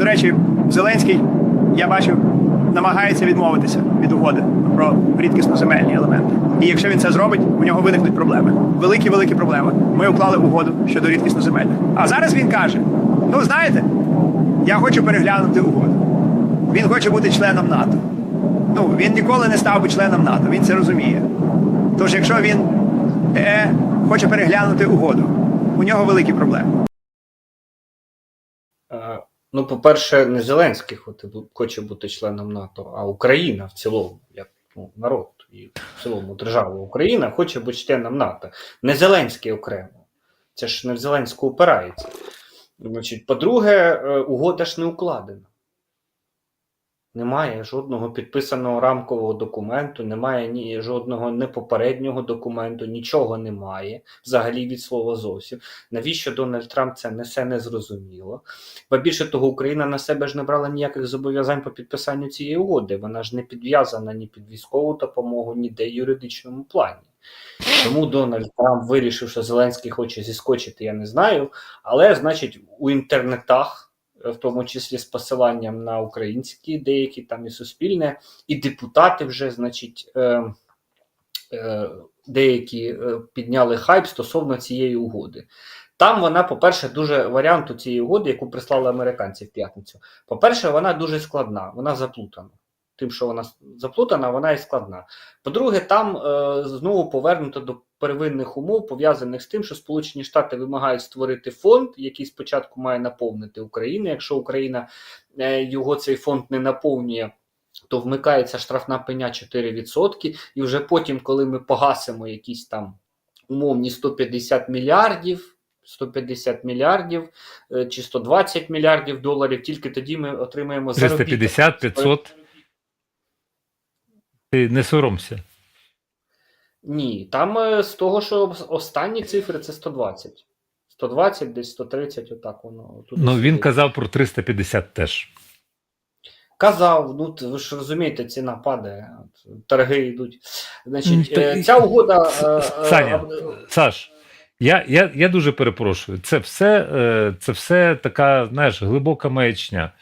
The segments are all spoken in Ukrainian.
До речі, Зеленський, я бачу, намагається відмовитися від угоди про рідкісно-земельні елементи. І якщо він це зробить, у нього виникнуть проблеми. Великі великі проблеми. Ми уклали угоду щодо рідкісно-земельних. А зараз він каже: ну знаєте, я хочу переглянути угоду. Він хоче бути членом НАТО. Ну, він ніколи не став би членом НАТО, він це розуміє. Тож, якщо він е, хоче переглянути угоду, у нього великі проблеми. Ну, по-перше, не Зеленський хоче бути членом НАТО, а Україна в цілому, як ну, народ і в цілому держава Україна хоче бути членом НАТО. Не Зеленський окремо. Це ж не в Зеленську опирається. Значить, по-друге, е, угода ж не укладена. Немає жодного підписаного рамкового документу, немає ні жодного непопереднього документу, нічого немає взагалі від слова зовсім. Навіщо Дональд Трамп це несе незрозуміло. Ба більше того, Україна на себе ж не брала ніяких зобов'язань по підписанню цієї угоди. Вона ж не підв'язана ні під військову допомогу, ніде юридичному плані. Тому Дональд Трамп вирішив, що Зеленський хоче зіскочити, я не знаю. Але, значить, у інтернетах, в тому числі з посиланням на українські, деякі там і суспільне, і депутати вже, значить, е, е, деякі е, підняли хайп стосовно цієї угоди. Там вона, по-перше, дуже варіанту цієї угоди, яку прислали американці в п'ятницю. По-перше, вона дуже складна, вона заплутана. Тим, що вона заплутана, вона і складна. По-друге, там е, знову повернуто до первинних умов, пов'язаних з тим, що Сполучені Штати вимагають створити фонд, який спочатку має наповнити Україну. Якщо Україна е, його цей фонд не наповнює, то вмикається штрафна пеня 4%, і вже потім, коли ми погасимо якісь там умовні 150 мільярдів. 150 мільярдів е, чи 120 мільярдів доларів, тільки тоді ми отримаємо заробіток. 350, 500. Ти не соромся. Ні, там е, з того, що останні цифри це 120. 120, десь 130, отак воно. Тут Ну він казав про 350 теж. Казав, ну ви ж розумієте, ціна падає, торги йдуть. Значить, е, ця угода. е, е, Саня, об- Саш, я, я, я дуже перепрошую. Це все, е, це все така, знаєш, глибока маячня.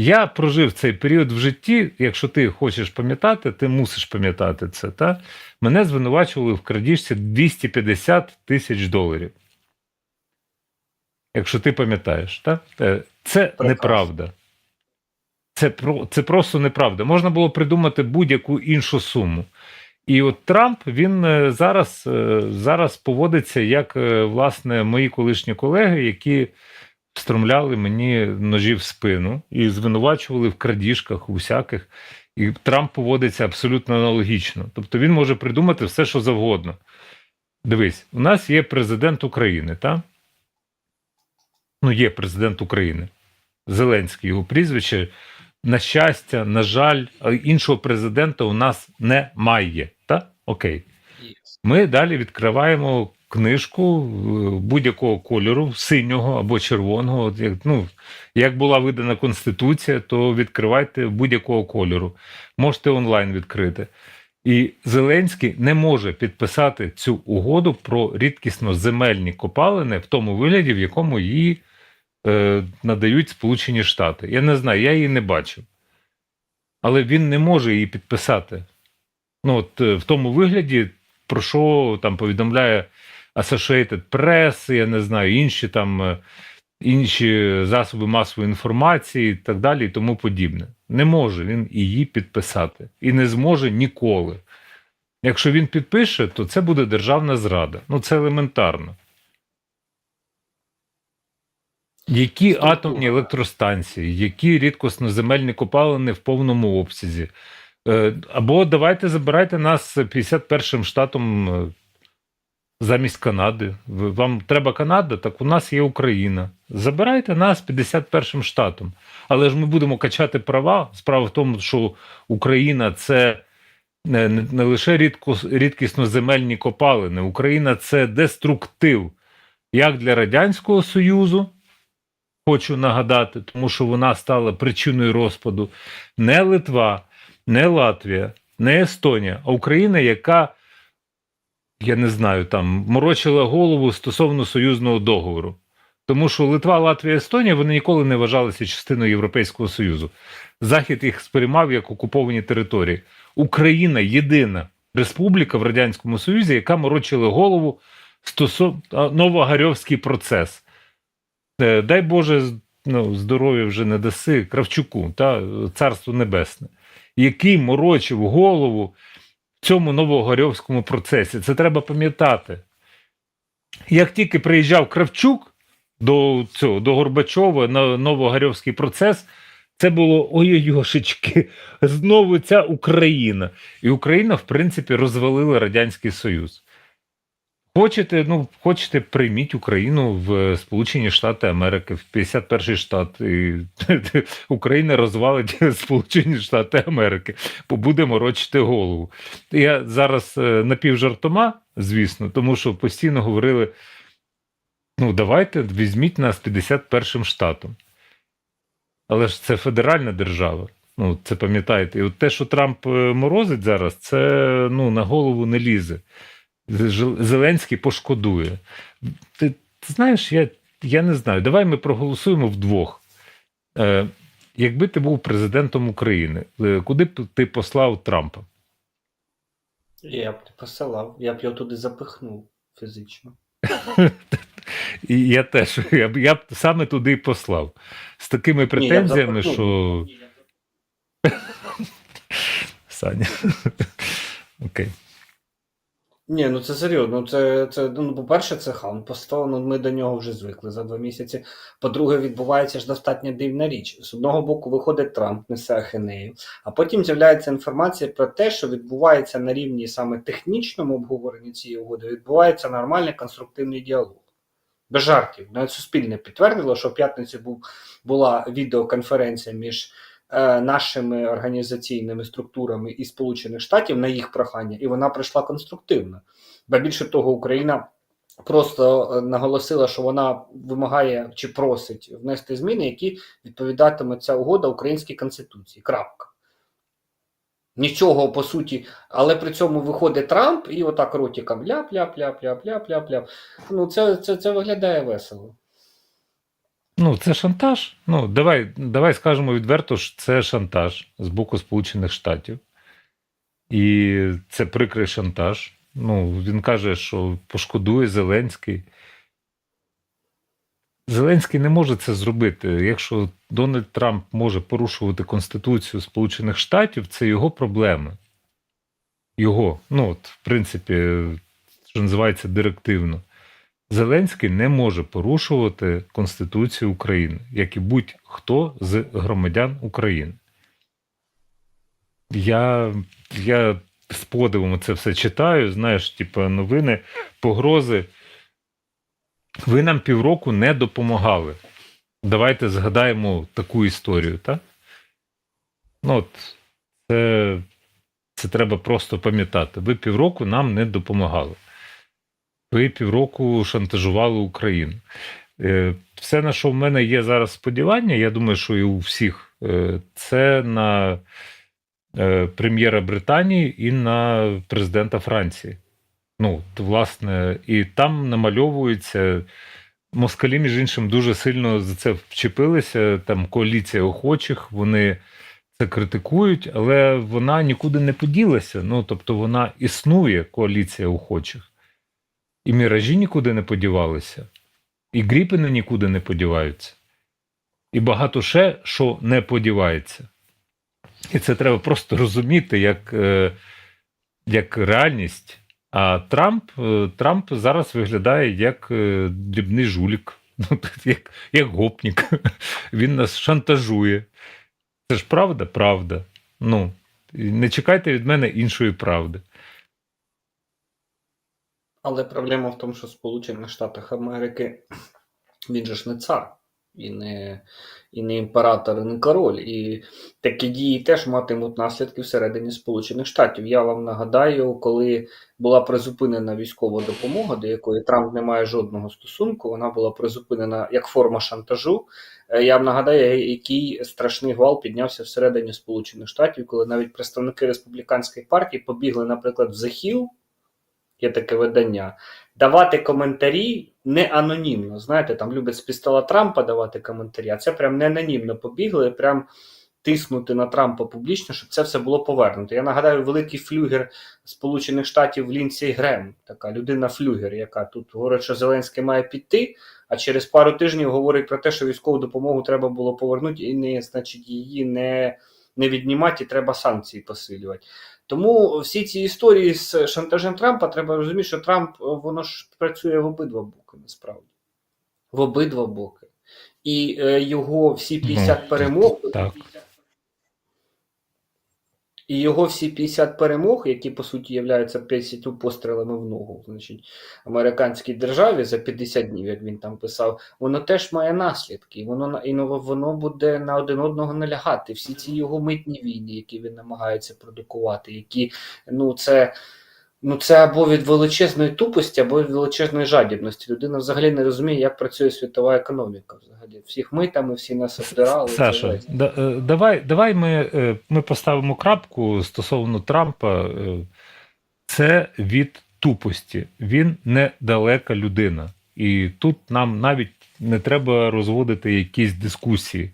Я прожив цей період в житті. Якщо ти хочеш пам'ятати, ти мусиш пам'ятати це. Та? Мене звинувачували в крадіжці 250 тисяч доларів. Якщо ти пам'ятаєш, та? Е, це Прекрасно. неправда. Це, про, це просто неправда. Можна було придумати будь-яку іншу суму. І от Трамп він е, зараз, е, зараз поводиться як власне мої колишні колеги, які встромляли мені ножі в спину і звинувачували в крадіжках усяких. І Трамп поводиться абсолютно аналогічно. Тобто він може придумати все, що завгодно. Дивись, у нас є президент України, так? Ну, є президент України. Зеленський, його прізвище. На щастя, на жаль, іншого президента у нас немає. Так? Окей. Ми далі відкриваємо книжку е, будь-якого кольору, синього або червоного. От Як, ну, як була видана Конституція, то відкривайте будь-якого кольору. Можете онлайн відкрити. І Зеленський не може підписати цю угоду про рідкісно земельні копалини в тому вигляді, в якому її е, надають Сполучені Штати. Я не знаю, я її не бачив. Але він не може її підписати. Ну, от е, в тому вигляді, про що там повідомляє Associated Press, я не знаю, інші там е, інші засоби масової інформації і так далі, і тому подібне. Не може він її підписати і не зможе ніколи. Якщо він підпише, то це буде державна зрада. Ну це елементарно. Які атомні електростанції, які рідкосноземельні копалини в повному обсязі? Е, Або давайте забирайте нас 51-м штатом е, замість Канади. Вам треба Канада, так у нас є Україна. Забирайте нас 51-м штатом. Але ж ми будемо качати права. Справа в тому, що Україна це не, не, лише рідко, рідкісноземельні копалини. Україна це деструктив як для Радянського Союзу. Хочу нагадати, тому що вона стала причиною розпаду не Литва, не Латвія, не Естонія, а Україна, яка, я не знаю, там морочила голову стосовно союзного договору. Тому що Литва, Латвія, Естонія вони ніколи не вважалися частиною Європейського Союзу. Захід їх сприймав як окуповані території. Україна єдина республіка в Радянському Союзі, яка морочила голову стосовно Новогарьовський процес. Е, Дай Боже, ну, здоров'я вже не даси Кравчуку, та царство небесне, який морочив голову цьому новогорьовському процесі. Це треба пам'ятати. Як тільки приїжджав Кравчук до цього до Горбачова на новогарьовський процес, це було ой-ой-ошечки, знову ця Україна. І Україна, в принципі, розвалила Радянський Союз. Хочете, ну, хочете, прийміть Україну в Сполучені Штати Америки, в 51-й штат. І Україна розвалить Сполучені Штати Америки, бо буде морочити голову. Я зараз е, напівжартома, звісно, тому що постійно говорили: ну, давайте візьміть нас 51-м штатом. Але ж це федеральна держава. Ну, це пам'ятаєте. І от те, що Трамп е, морозить зараз, це ну, на голову не лізе. Зеленський пошкодує. Ти, ти знаєш, я, я не знаю. Давай ми проголосуємо вдвох. Е, якби ти був президентом України, е, куди б ти послав Трампа? Я б не посилав, я б його туди запихнув фізично. І я теж я б, я б саме туди і послав. З такими претензіями, запихнув. що. Саня. Окей. Ні, ну це серйозно. Це, це ну, по-перше, це хан. Поставлено, ми до нього вже звикли за два місяці. По-друге, відбувається ж достатньо дивна річ. З одного боку, виходить Трамп, несе ахінею, а потім з'являється інформація про те, що відбувається на рівні саме технічному обговоренні цієї угоди, відбувається нормальний конструктивний діалог. Без жартів. Навіть суспільне підтвердило, що в п'ятницю був, була відеоконференція між нашими організаційними структурами і Сполучених Штатів на їх прохання, і вона пройшла конструктивно. Ба більше того, Україна просто е, наголосила, що вона вимагає чи просить внести зміни, які відповідатиме ця угода українській конституції. Крапка. Нічого по суті, але при цьому виходить Трамп і отак ротиком ляп-ляп-ляп-ляп-ляп-ляп-ляп. Ну, це, це, це виглядає весело. Ну, це шантаж. Ну, давай, давай скажемо відверто, що це шантаж з боку Сполучених Штатів. І це прикрий шантаж. Ну, він каже, що пошкодує Зеленський. Зеленський не може це зробити. Якщо Дональд Трамп може порушувати Конституцію Сполучених Штатів, це його проблеми. Його, ну, от, в принципі, що називається директивно. Зеленський не може порушувати Конституцію України, як і будь-хто з громадян України. Я, я з подивом це все читаю, знаєш, типу, новини, погрози. Ви нам півроку не допомагали. Давайте згадаємо таку історію, так? Ну, от, це, це треба просто пам'ятати. Ви півроку нам не допомагали. Ви півроку шантажували Україну. Е, Все, на що в мене є зараз сподівання, я думаю, що і у всіх, е, це на е, прем'єра Британії і на президента Франції. Ну, власне, і там намальовується. Москалі, між іншим, дуже сильно за це вчепилися. Там коаліція охочих, вони це критикують, але вона нікуди не поділася. Ну, тобто, вона існує, коаліція охочих. І міражі нікуди не подівалися, і гріпини нікуди не подіваються. І багато ще що не подівається. І це треба просто розуміти як, е, як реальність. А Трамп, е, Трамп зараз виглядає як е, дрібний жулік, ну, як, як гопнік. Він нас шантажує. Це ж правда? Правда. Ну, не чекайте від мене іншої правди. Але проблема в тому, що в Сполучених Штатах Америки він же ж не цар, і не, і не імператор, і не король. І такі дії теж матимуть наслідки всередині Сполучених Штатів. Я вам нагадаю, коли була призупинена військова допомога, до якої Трамп не має жодного стосунку, вона була призупинена як форма шантажу. Е, Я вам нагадаю, який страшний гвал піднявся всередині Сполучених Штатів, коли навіть представники республіканської партії побігли, наприклад, в Hill, є таке видання, давати коментарі не анонімно. Знаєте, там люблять з пістола Трампа давати коментарі, а це прям не анонімно побігли, прям тиснути на Трампа публічно, щоб це все було повернуто. Я нагадаю, великий флюгер Сполучених Штатів Лінсі Грем, така людина флюгер, яка тут говорить, що Зеленський має піти, а через пару тижнів говорить про те, що військову допомогу треба було повернути і не, значить, її не, не віднімати, і треба санкції посилювати. Тому всі ці історії з шантажем Трампа треба розуміти, що Трамп воно ж працює в обидва боки, насправді. В обидва боки. І е, його всі 50 Ну, перемог. так. І його всі 50 перемог, які по суті являються 50 пострілами в ногу, значить, американській державі за 50 днів, як він там писав, воно теж має наслідки. Воно і воно буде на один одного налягати. Всі ці його митні війни, які він намагається продукувати, які ну це. Ну, це або від величезної тупості, або від величезної жадібності. Людина взагалі не розуміє, як працює світова економіка. Взагалі, всіх митами, всі нас обдирали. Саша, да, е, давай, давай ми, е, ми поставимо крапку стосовно Трампа. Е, Це від тупості. Він недалека людина. І тут нам навіть не треба розводити якісь дискусії.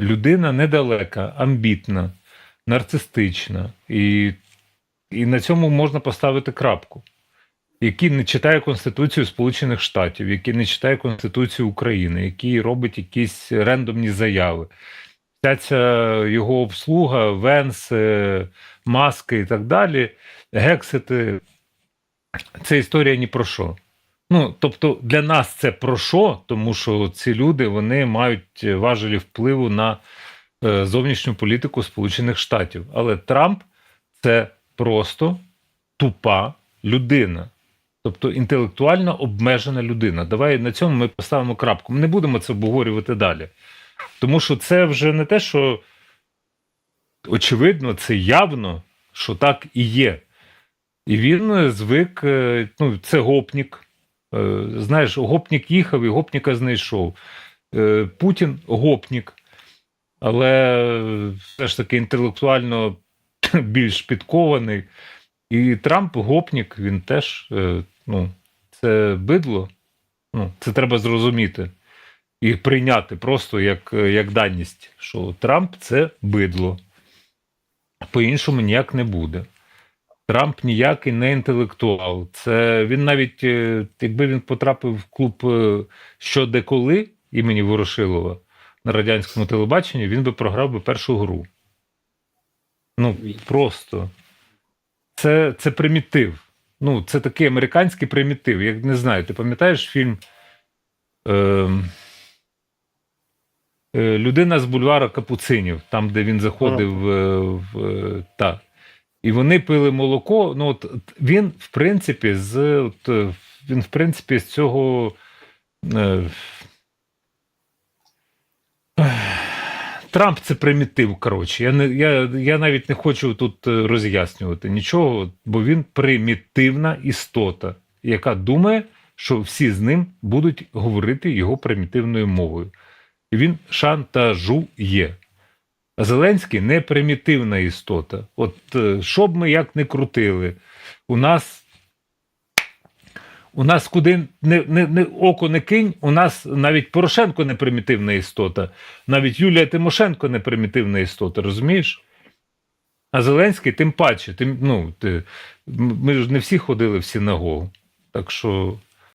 Людина недалека, амбітна, нарцистична. І, і на цьому можна поставити крапку. Який не читає Конституцію Сполучених Штатів, який не читає Конституцію України, який робить якісь рендомні заяви. Вся ця його обслуга, Венс, маски і так далі, гексити. Це історія ні про що. Ну, тобто для нас це про що, тому що ці люди вони мають важелі впливу на е, зовнішню політику Сполучених Штатів. Але Трамп це просто тупа людина. Тобто інтелектуально обмежена людина. Давай на цьому ми поставимо крапку. Ми не будемо це обговорювати далі. Тому що це вже не те, що очевидно, це явно, що так і є. І він е, звик, е, ну, це гопнік. Е, Знаєш, гопнік їхав і гопніка знайшов. Путін гопнік, але все ж таки інтелектуально більш підкований. І Трамп гопнік, він теж, е, ну, це бидло. Ну, це треба зрозуміти і прийняти просто як, е, як даність, що Трамп це бидло. По-іншому ніяк не буде. Трамп ніякий не інтелектуал. Це він навіть, е, якби він потрапив в клуб що де коли імені Ворошилова на радянському телебаченні, він би програв би першу гру. Ну, просто. Це, це примітив. Ну, це такий американський примітив. Я не знаю, ти пам'ятаєш фільм е, е, Людина з бульвара Капуцинів, там, де він заходив е, в. е, та. І вони пили молоко. Ну, от він, в принципі, з от, е, він, в принципі, з цього. Е, Трамп це примітив. Коротше. Я, не, я, я навіть не хочу тут е, роз'яснювати нічого, бо він примітивна істота, яка думає, що всі з ним будуть говорити його примітивною мовою. І він шантажує. Зеленський не примітивна істота. От е, що б ми як не крутили, у нас. У нас куди не, не, не око не кинь, у нас навіть Порошенко не примітивна істота, навіть Юлія Тимошенко не примітивна істота, розумієш? А Зеленський тим паче, тим, ну, ти, ми ж не всі ходили в синагогу. Так що